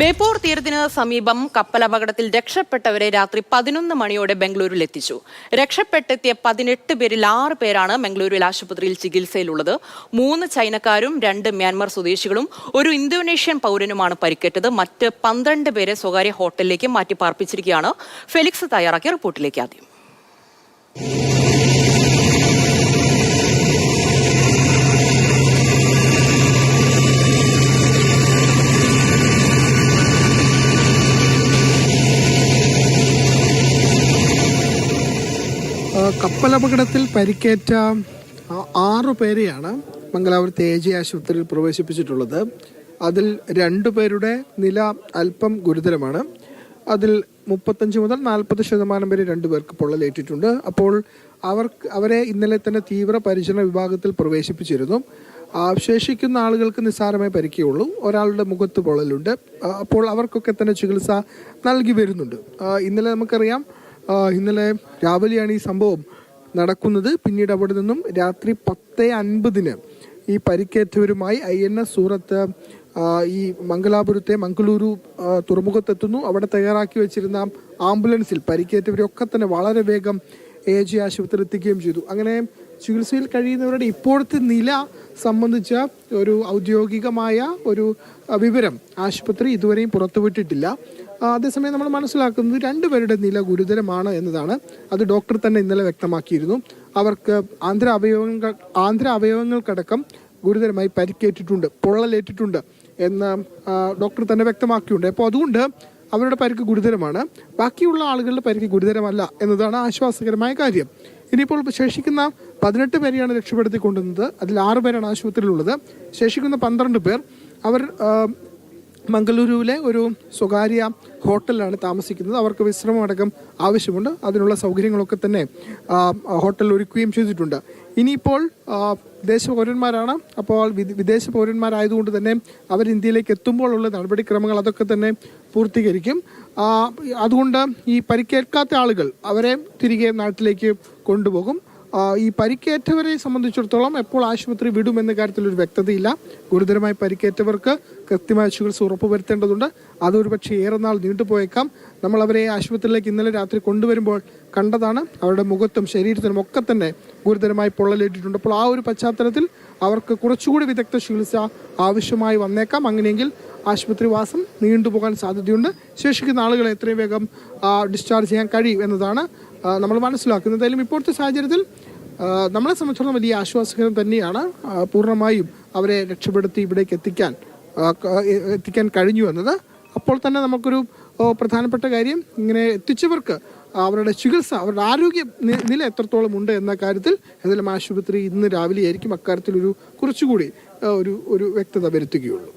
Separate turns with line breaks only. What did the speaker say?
ബേപ്പൂർ തീരത്തിന് സമീപം കപ്പലപകടത്തിൽ രക്ഷപ്പെട്ടവരെ രാത്രി പതിനൊന്ന് മണിയോടെ ബംഗളൂരുവിൽ എത്തിച്ചു. രക്ഷപ്പെട്ടെത്തിയ പതിനെട്ട് പേരിൽ ആറ് പേരാണ് ബംഗളൂരുവിൽ ആശുപത്രിയിൽ ചികിത്സയിലുള്ളത്. മൂന്ന് ചൈനക്കാരും രണ്ട് മ്യാൻമർ സ്വദേശികളും ഒരു ഇന്തോനേഷ്യൻ പൗരനുമാണ് പരിക്കേറ്റത്. മറ്റ് പന്ത്രണ്ട് പേരെ സ്വകാര്യ ഹോട്ടലിലേക്ക് മാറ്റി പാർപ്പിച്ചിരിക്കുകയാണ് ഫെലിക്സ് തയ്യാറാക്കിയ റിപ്പോർട്ടിലേക്ക് ആദ്യം.
കപ്പലപകടത്തിൽ പരിക്കേറ്റ ആറു പേരെയാണ് മംഗലാപുരത്തെ എ ജി ആശുപത്രിയിൽ പ്രവേശിപ്പിച്ചിട്ടുള്ളത്. അതിൽ രണ്ടു പേരുടെ നില അല്പം ഗുരുതരമാണ്. അതിൽ മുപ്പത്തഞ്ച് മുതൽ നാൽപ്പത് ശതമാനം വരെ രണ്ടുപേർക്ക് പൊള്ളലേറ്റിട്ടുണ്ട്. അപ്പോൾ അവർക്ക് അവരെ ഇന്നലെ തന്നെ തീവ്ര പരിചരണ വിഭാഗത്തിൽ പ്രവേശിപ്പിച്ചിരുന്നു. അവശേഷിക്കുന്ന ശേഷിക്കുന്ന ആളുകൾക്ക് നിസ്സാരമായി പരിക്കുകയുള്ളൂ ഒരാളുടെ മുഖത്ത് പൊള്ളലുണ്ട്. അപ്പോൾ അവർക്കൊക്കെ തന്നെ ചികിത്സ നൽകി വരുന്നുണ്ട്. ഇന്നലെ നമുക്കറിയാം ഇന്നലെ രാവിലെയാണ് ഈ സംഭവം നടക്കുന്നത്. പിന്നീട് അവിടെ നിന്നും രാത്രി പത്ത് അൻപതിന് ഈ പരിക്കേറ്റവരുമായി ഐ എൻ എസ് സൂറത്ത് ഈ മംഗലാപുരത്തെ മംഗളൂരു തുറമുഖത്തെത്തുന്നു. അവിടെ തയ്യാറാക്കി വെച്ചിരുന്ന ആംബുലൻസിൽ പരിക്കേറ്റവരൊക്കെ തന്നെ വളരെ വേഗം എ ജി ആശുപത്രി എത്തിക്കുകയും ചെയ്തു. അങ്ങനെ ചികിത്സയിൽ കഴിയുന്നവരുടെ ഇപ്പോഴത്തെ നില സംബന്ധിച്ച ഒരു ഔദ്യോഗികമായ ഒരു വിവരം ആശുപത്രി ഇതുവരെയും പുറത്തുവിട്ടിട്ടില്ല. അതേസമയം നമ്മൾ മനസ്സിലാക്കുന്നത് രണ്ടുപേരുടെ നില ഗുരുതരമാണ് എന്നതാണ്. അത് ഡോക്ടർ തന്നെ ഇന്നലെ വ്യക്തമാക്കിയിരുന്നു. അവർക്ക് ആന്ധ്ര അവയവങ്ങൾ ആന്ധ്ര അവയവങ്ങൾക്കടക്കം ഗുരുതരമായി പരിക്കേറ്റിട്ടുണ്ട് പൊള്ളലേറ്റിട്ടുണ്ട് എന്ന് ഡോക്ടർ തന്നെ വ്യക്തമാക്കിയിട്ടുണ്ട്. അപ്പോൾ അതുകൊണ്ട് അവരുടെ പരിക്ക് ഗുരുതരമാണ്. ബാക്കിയുള്ള ആളുകളുടെ പരിക്ക് ഗുരുതരമല്ല എന്നതാണ് ആശ്വാസകരമായ കാര്യം. ഇനിയിപ്പോൾ ശേഷിക്കുന്ന പതിനെട്ട് പേരെയാണ് രക്ഷപ്പെടുത്തിക്കൊണ്ടുവന്നത് അതിൽ ആറ് പേരാണ് ആശുപത്രിയിലുള്ളത്. ശേഷിക്കുന്ന പന്ത്രണ്ട് പേർ അവർ മംഗളൂരുവിലെ ഒരു സ്വകാര്യ ഹോട്ടലിലാണ് താമസിക്കുന്നത്. അവർക്ക് വിശ്രമം അടക്കം ആവശ്യമുണ്ട്. അതിനുള്ള സൗകര്യങ്ങളൊക്കെ തന്നെ ഹോട്ടൽ ഒരുക്കുകയും ചെയ്തിട്ടുണ്ട്. ഇനിയിപ്പോൾ വിദേശ പൗരന്മാരാണ്. അപ്പോൾ വിദ- വിദേശ പൗരന്മാരായതുകൊണ്ട് തന്നെ അവർ ഇന്ത്യയിലേക്ക് എത്തുമ്പോഴുള്ള നടപടിക്രമങ്ങൾ അതൊക്കെ തന്നെ പൂർത്തീകരിക്കും. അതുകൊണ്ട് ഈ പരിക്കേൽക്കാത്ത ആളുകൾ അവരെ തിരികെ നാട്ടിലേക്ക് കൊണ്ടുപോകും. ഈ പരിക്കേറ്റവരെ സംബന്ധിച്ചിടത്തോളം എപ്പോൾ ആശുപത്രി വിടുമെന്ന കാര്യത്തിൽ ഒരു വ്യക്തതയില്ല. ഗുരുതരമായി പരിക്കേറ്റവർക്ക് കൃത്യമായ ചികിത്സ ഉറപ്പുവരുത്തേണ്ടതുണ്ട്. അതൊരു പക്ഷേ ഏറെ നാൾ നീണ്ടുപോയേക്കാം. നമ്മൾ അവരെ ആശുപത്രിയിലേക്ക് ഇന്നലെ രാത്രി കൊണ്ടുവരുമ്പോൾ കണ്ടതാണ്. അവരുടെ മുഖത്തും ശരീരത്തിനും ഒക്കെ തന്നെ ഗുരുതരമായി പൊള്ളലേറ്റിട്ടുണ്ട്. അപ്പോൾ ആ ഒരു പശ്ചാത്തലത്തിൽ അവർക്ക് കുറച്ചുകൂടി വിദഗ്ധ ചികിത്സ ആവശ്യമായി വന്നേക്കാം. അങ്ങനെയെങ്കിൽ ആശുപത്രിവാസം നീണ്ടുപോകാൻ സാധ്യതയുണ്ട്. ശേഷിക്കുന്ന ആളുകളെ എത്രയും വേഗം ഡിസ്ചാർജ് ചെയ്യാൻ കഴിയും എന്നതാണ് നമ്മൾ മനസ്സിലാക്കുന്നത്. എന്തായാലും ഇപ്പോഴത്തെ സാഹചര്യത്തിൽ നമ്മളെ സംബന്ധിച്ചിടത്തോളം വലിയ ആശ്വാസകരം തന്നെയാണ് പൂർണമായും അവരെ രക്ഷപ്പെടുത്തി ഇവിടേക്ക് എത്തിക്കാൻ എത്തിക്കാൻ കഴിഞ്ഞു എന്നത്. അപ്പോൾ തന്നെ നമുക്കൊരു പ്രധാനപ്പെട്ട കാര്യം ഇങ്ങനെ എത്തിച്ചവർക്ക് അവരുടെ ചികിത്സ അവരുടെ ആരോഗ്യ നില എത്രത്തോളം ഉണ്ട് എന്ന കാര്യത്തിൽ ഏതെങ്കിലും ആശുപത്രി ഇന്ന് രാവിലെയായിരിക്കും അക്കാര്യത്തിൽ ഒരു കുറച്ചുകൂടി ഒരു ഒരു വ്യക്തത വരുത്തുകയുള്ളൂ.